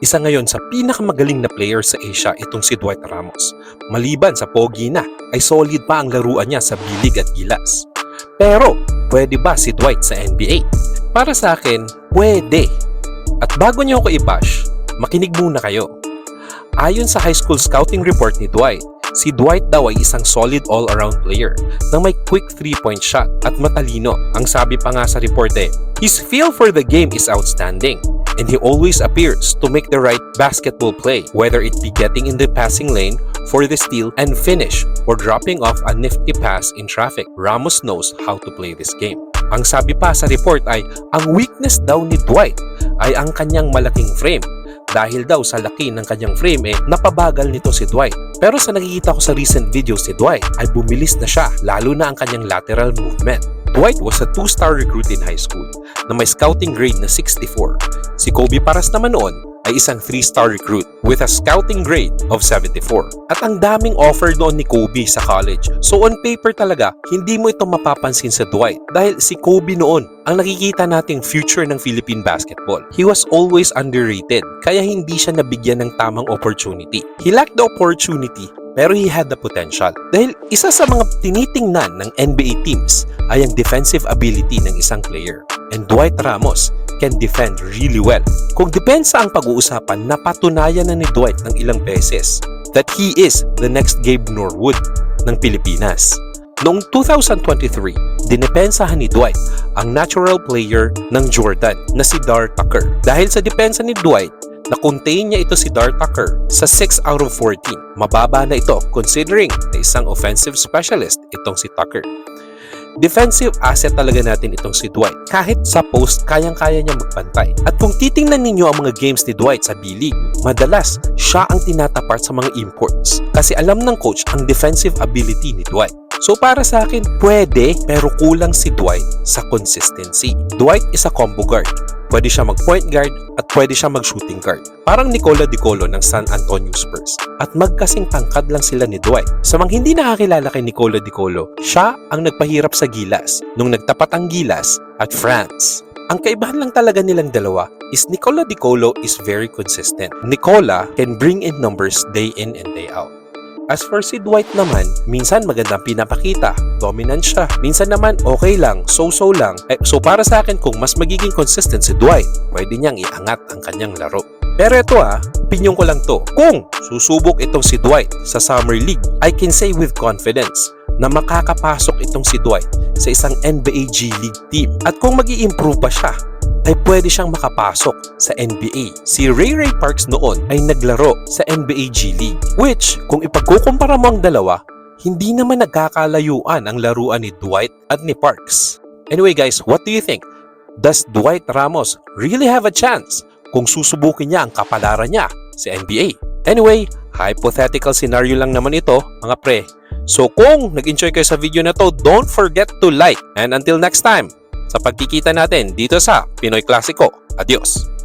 Isa ngayon sa pinakamagaling na player sa Asia itong si Dwight Ramos. Maliban sa pogi na, ay solid pa ang laruan niya sa bilig at gilas. Pero, pwede ba si Dwight sa NBA? Para sa akin, pwede. At bago niyo ako i-bash, makinig muna kayo. Ayon sa high school scouting report ni Dwight, si Dwight daw ay isang solid all-around player na may quick three-point shot at matalino. Ang sabi pa nga sa report eh, his feel for the game is outstanding and he always appears to make the right basketball play, whether it be getting in the passing lane for the steal and finish or dropping off a nifty pass in traffic. Ramos knows how to play this game. Ang sabi pa sa report ay, ang weakness daw ni Dwight ay ang kanyang malaking frame dahil daw sa laki ng kanyang frame eh, napabagal nito si Dwight. Pero sa nakikita ko sa recent videos ni Dwight ay bumilis na siya, lalo na ang kanyang lateral movement. Dwight was a two-star recruit in high school na may scouting grade na 64. Si Kobe Paras naman noon ay isang 3-star recruit with a scouting grade of 74. At ang daming offer noon ni Kobe sa college. So on paper talaga, hindi mo ito mapapansin sa Dwight dahil si Kobe noon ang nakikita nating future ng Philippine basketball. He was always underrated kaya hindi siya nabigyan ng tamang opportunity. He lacked the opportunity pero he had the potential. Dahil isa sa mga tinitingnan ng NBA teams ay ang defensive ability ng isang player. And Dwight Ramos can defend really well. Kung depensa ang pag-uusapan, napatunayan na ni Dwight ng ilang beses that he is the next Gabe Norwood ng Pilipinas. Noong 2023, dinepensahan ni Dwight ang natural player ng Jordan na si Dar Tucker. Dahil sa depensa ni Dwight, na-contain niya ito si Dar Tucker sa 6 out of 14. Mababa na ito considering na isang offensive specialist itong si Tucker. Defensive asset talaga natin itong si Dwight. Kahit sa post, kayang-kaya niya magpantay. At kung titingnan ninyo ang mga games ni Dwight sa B-League, madalas siya ang tinatapat sa mga imports. Kasi alam ng coach ang defensive ability ni Dwight. So para sa akin, pwede pero kulang si Dwight sa consistency. Dwight is a combo guard. Pwede siya mag-point guard at pwede siya mag-shooting guard. Parang Nicola Di Colo ng San Antonio Spurs. At magkasing tangkad lang sila ni Dwight. Sa mga hindi nakakilala kay Nicola Di Colo, siya ang nagpahirap sa Gilas nung nagtapat ang Gilas at France. Ang kaibahan lang talaga nilang dalawa is Nicola Di Colo is very consistent. Nicola can bring in numbers day in and day out. As for si Dwight naman, minsan magandang pinapakita, dominant siya. Minsan naman okay lang, so-so lang. Eh, so para sa akin kung mas magiging consistent si Dwight, pwede niyang iangat ang kanyang laro. Pero ito ah, opinion ko lang to. Kung susubok itong si Dwight sa Summer League, I can say with confidence na makakapasok itong si Dwight sa isang NBA G League team. At kung mag improve pa siya, ay pwede siyang makapasok sa NBA. Si Ray Ray Parks noon ay naglaro sa NBA G League. Which, kung ipagkukumpara mo ang dalawa, hindi naman nagkakalayuan ang laruan ni Dwight at ni Parks. Anyway guys, what do you think? Does Dwight Ramos really have a chance kung susubukin niya ang kapalaran niya sa NBA? Anyway, hypothetical scenario lang naman ito mga pre. So kung nag-enjoy kayo sa video na to, don't forget to like. And until next time, sa pagkikita natin dito sa Pinoy Klasiko. Adios!